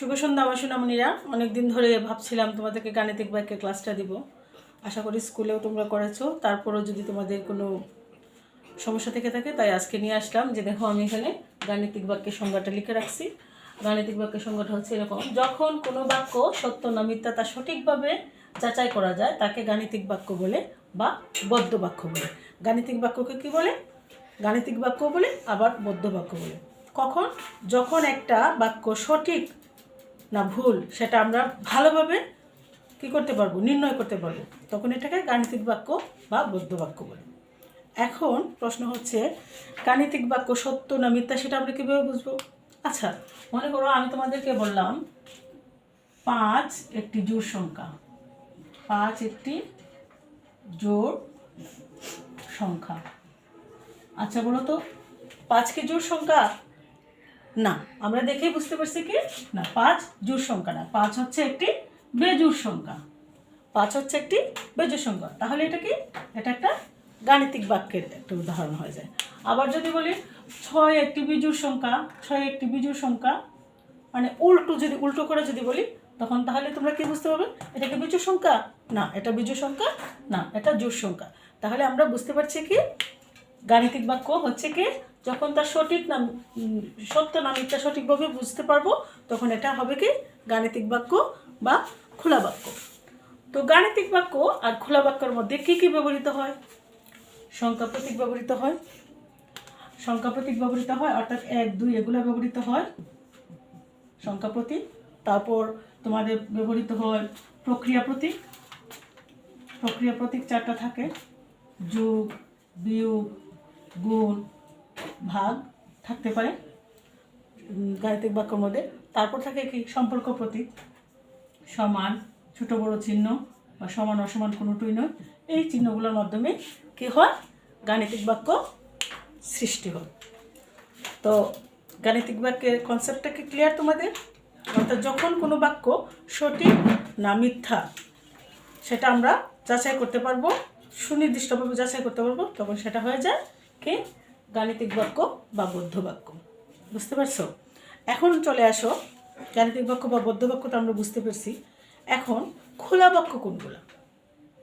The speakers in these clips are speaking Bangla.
শুভ সন্ধ্যা, আমার সোনামণিরা। অনেকদিন ধরে ভাবছিলাম তোমাদেরকে গাণিতিক বাক্যের ক্লাসটা দিব। আশা করি স্কুলেও তোমরা করেছ। তারপরেও যদি তোমাদের কোনো সমস্যা থেকে থাকে, তাই আজকে নিয়ে আসলাম। যে দেখো, আমি এখানে গাণিতিক বাক্যের সংজ্ঞাটা লিখে রাখছি। গাণিতিক বাক্যের সংজ্ঞাটা হচ্ছে এরকম, যখন কোনো বাক্য সত্য না মিথ্যা তা সঠিকভাবে যাচাই করা যায়, তাকে গাণিতিক বাক্য বলে বা বদ্ধ বাক্য বলে। গাণিতিক বাক্যকে কি বলে? গাণিতিক বাক্য বলে, আবার বদ্ধ বাক্য বলে। কখন? যখন একটা বাক্য সঠিক না ভুল, সেটা আমরা ভালোভাবে কি করতে পারব, নির্ণয় করতে পারব। তখন এটাকে গাণিতিক বাক্য বা বৌদ্ধ বাক্য বলে। এখন প্রশ্ন হচ্ছে, গাণিতিক বাক্য সত্য না মিথ্যা সেটা আমরা কীভাবে বুঝব? আচ্ছা মনে করো আমি তোমাদেরকে বললাম, পাঁচ একটি জোড় সংখ্যা। পাঁচ একটি জোড় সংখ্যা। আচ্ছা বলো তো, পাঁচ কি জোড় সংখ্যা? না, আমরা দেখে বুঝতে পারছি কি? না, পাঁচ জোড় সংখ্যা না, পাঁচ হচ্ছে একটি বেজোড় সংখ্যা। পাঁচ হচ্ছে একটি বেজোড় সংখ্যা। তাহলে এটা কি? এটা একটা গাণিতিক বাক্যের একটা উদাহরণ হয়ে যায়। আবার যদি বলি, ছয় একটি বিজুর সংখ্যা, ছয় একটি বিজোড় সংখ্যা মানে উল্টো যদি, উল্টো করে যদি বলি, তখন তাহলে তোমরা কি বুঝতে পারবে? এটা কি বিজোড় সংখ্যা? না, এটা বিজোড় সংখ্যা? না, এটা জোড় সংখ্যা। তাহলে আমরা বুঝতে পারছি কি? গাণিতিক বাক্য হচ্ছে কি? যখন তার সঠিক নাম সত্য না মিথ্যা সঠিকভাবে বুঝতে পারব, তখন এটা হবে কি? গাণিতিক বাক্য বা খোলা বাক্য। তো গাণিতিক বাক্য আর খোলা বাক্যের মধ্যে কি কি ব্যবহৃত হয়? সংখ্যা প্রতীক ব্যবহৃত হয়। সংখ্যা প্রতীক ব্যবহৃত হয়, অর্থাৎ এক, দুই, এগুলো ব্যবহৃত হয়। সংখ্যা প্রতীক, তারপর তোমাদের ব্যবহৃত হয় প্রক্রিয়া প্রতীক। প্রক্রিয়া প্রতীক চারটা থাকে। যোগ, বিয়োগ, গুণ ভাগ থাকতে পারে গাণিতিক বাক্যের মধ্যে। তারপর থাকে কি? সম্পর্ক প্রতীক। সমান, ছোট, বড় চিহ্ন বা সমান, অসমান কোনোটাই নয়। এই চিহ্নগুলোর মাধ্যমে কি হয়? গাণিতিক বাক্য সৃষ্টি হয়। তো গাণিতিক বাক্যের কনসেপ্টটা কি ক্লিয়ার তোমাদের? অর্থাৎ যখন কোনো বাক্য সঠিক না মিথ্যা, সেটা আমরা যাচাই করতে পারব, সুনির্দিষ্টভাবে যাচাই করতে পারব, তখন সেটা হয়ে যায় কি? গাণিতিক বাক্য বা বদ্ধ বাক্য। বুঝতে পারছ? এখন চলে আসো। গাণিতিক বাক্য বা বদ্ধ বাক্য তো আমরা বুঝতে পারছি। এখন খোলা বাক্য কোনগুলো?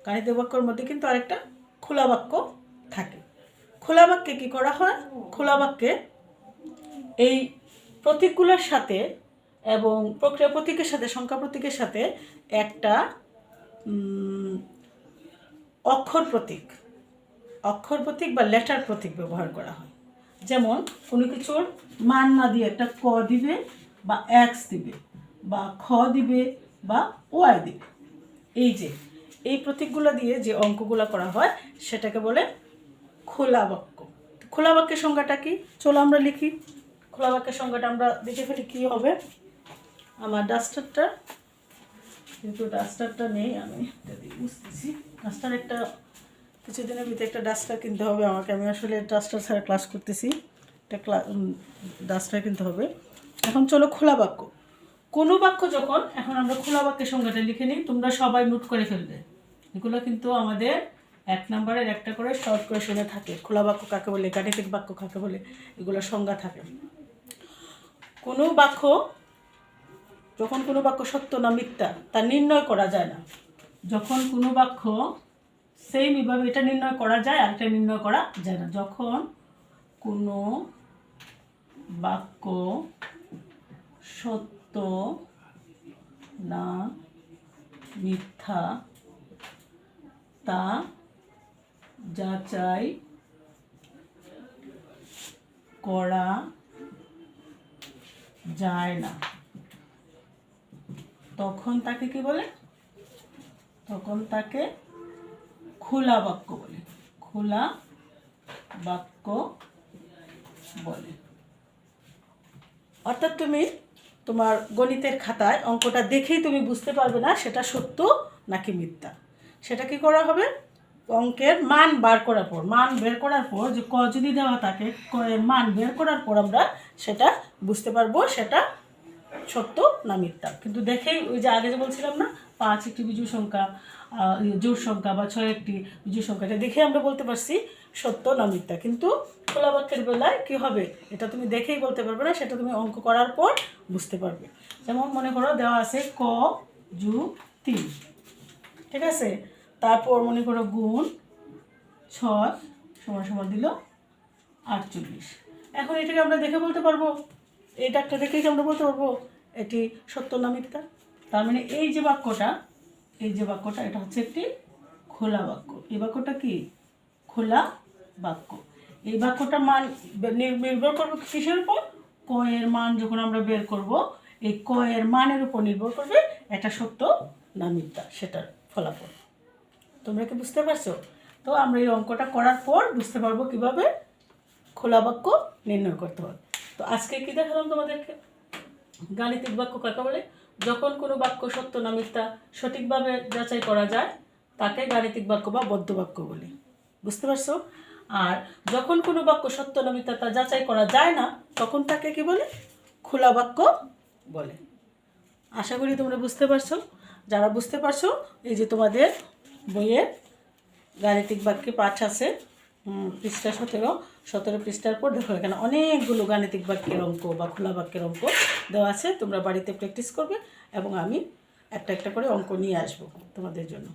গাণিতিক বাক্যর মধ্যে কিন্তু আরেকটা খোলা বাক্য থাকে। খোলা বাক্যে কি করা হয়? খোলা বাক্যে এই প্রতীকগুলোর সাথে এবং প্রক্রিয়া প্রতীকের সাথে, সংখ্যা প্রতীকের সাথে একটা অক্ষর প্রতীক। অক্ষর প্রতীক বা লেটার প্রতীক ব্যবহার করা হয়। যেমন, কোনো কিছুর মান না দিয়ে একটা ক দিবে বা এক্স দিবে বা খ দিবে বা ওয়াই দিবে। এই যে, এই প্রতীকগুলো দিয়ে যে অঙ্কগুলো করা হয়, সেটাকে বলে খোলা বাক্য। খোলা বাক্যের সংজ্ঞাটা কি? চলো আমরা লিখি। খোলা বাক্যের সংজ্ঞাটা আমরা দেখে ফেলি কী হবে। আমার ডাস্টারটা কিন্তু ডাস্টারটা নেই, আমি বুঝতেছি। ডাস্টার একটা কিছুদিনের ভিতরে একটা ডাস্টার কিনতে হবে আমাকে। আমি আসলে ডাস্টার ছাড়া ক্লাস করতেছি। একটা ক্লা ডাস্টার কিনতে হবে। এখন চলো খোলা বাক্য। কোনো বাক্য যখন, এখন আমরা খোলা বাক্যের সংজ্ঞাটা লিখে নিই। তোমরা সবাই নোট করে ফেলবে। এগুলো কিন্তু আমাদের এক নম্বরের একটা করে শর্ট করে শুনে থাকে। খোলা বাক্য কাকে বলে, গাণিতিক বাক্য কাকে বলে, এগুলো সংজ্ঞা থাকে। কোনো বাক্য, যখন কোনো বাক্য সত্য না মিথ্যা, তা নির্ণয় করা যায় না। যখন কোনো বাক্য সেম এভাবে এটা নির্ণয় করা যায় আর এটা নির্ণয় করা যায় না। যখন কোনো বাক্য সত্য না মিথ্যা তা যাচাই করা যায় না। তখন তাকে কি বলে? তখন তাকে খোলা বাক্য বলে। খোলা বাক্য বলে। অর্থাৎ তুমি তোমার গণিতের খাতায় অঙ্কটা দেখেই তুমি বুঝতে পারবে না সেটা সত্য নাকি মিথ্যা। সেটা কি করা হবে? অঙ্কের মান বার করার পর, মান বের করার পর যে ক যদি দেওয়া থাকে, ক মান বের করার পর আমরা সেটা বুঝতে পারব, সেটা সত্য না মিথ্যা? কিন্তু দেখেই ওই যে আগে যে বলছিলাম না পাঁচ একটি বিজু সংখ্যা আহ, জোড় সংখ্যা বা ছয় একটি বিজু সংখ্যা এটা দেখে আমরা বলতে পারছি সত্য না মিথ্যা। কিন্তু খোলা বাক্যের বেলায় কি হবে? এটা তুমি দেখেই বলতে পারবে না সেটা তুমি অঙ্ক করার পর বুঝতে পারবে। যেমন মনে করো দেওয়া আছে ক জু তিন। ঠিক আছে? তারপর মনে করো গুণ ছয় সমান সমান দিল আটচল্লিশ। এখন এটাকে আমরা দেখে বলতে পারব। এটা একটা দেখেই আমরা বলতে পারব। এটি সত্য না মিথ্যা তার মানে এই যে বাক্যটা, এই যে বাক্যটা, এটা হচ্ছে একটি খোলা বাক্য। এই বাক্যটা কি? খোলা বাক্য। এই বাক্যটা মান নির্ভর করবে কিসের উপর? ক এর মান যখন আমরা বের করব, এই ক এর মানের উপর নির্ভর করবে এটা সত্য না মিথ্যা সেটার ফলাফল। তোমরা কি বুঝতে পারছ? তো আমরা এই অঙ্কটা করার পর বুঝতে পারব কীভাবে খোলা বাক্য নির্ণয় করতে হয়। তো আজকে কি দেখালাম তোমাদেরকে? গাণিতিক বাক্য কাকে বলে, যখন কোনো বাক্য সত্য না মিথ্যা সঠিকভাবে যাচাই করা যায়, তাকে গাণিতিক বাক্য বা বদ্ধ বাক্য বলি। বুঝতে পারছ? আর যখন কোনো বাক্য সত্য না মিথ্যা তা যাচাই করা যায় না, তখন তাকে কি বলে? খোলা বাক্য বলে। আশা করি তোমরা বুঝতে পারছ। যারা বুঝতে পারছ, এই যে তোমাদের বইয়ের গাণিতিক বাক্যে পাঠ আছে পৃষ্ঠা সতেরো। সতেরো পৃষ্ঠার পর দেখো এখানে অনেকগুলো গাণিতিক বাক্যের অঙ্ক বা খোলা বাক্যের অঙ্ক দেওয়া আছে। তোমরা বাড়িতে প্র্যাকটিস করবে এবং আমি একটা একটা করে অঙ্ক নিয়ে আসব তোমাদের জন্য।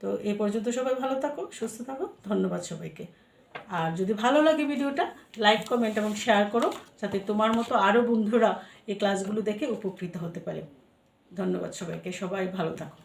তো এ পর্যন্ত সবাই ভালো থাকো, সুস্থ থাকো। ধন্যবাদ সবাইকে। আর যদি ভালো লাগে ভিডিওটা লাইক কমেন্ট এবং শেয়ার করো, যাতে তোমার মতো আরও বন্ধুরা এই ক্লাসগুলো দেখে উপকৃত হতে পারে। ধন্যবাদ সবাইকে। সবাই ভালো থাকো।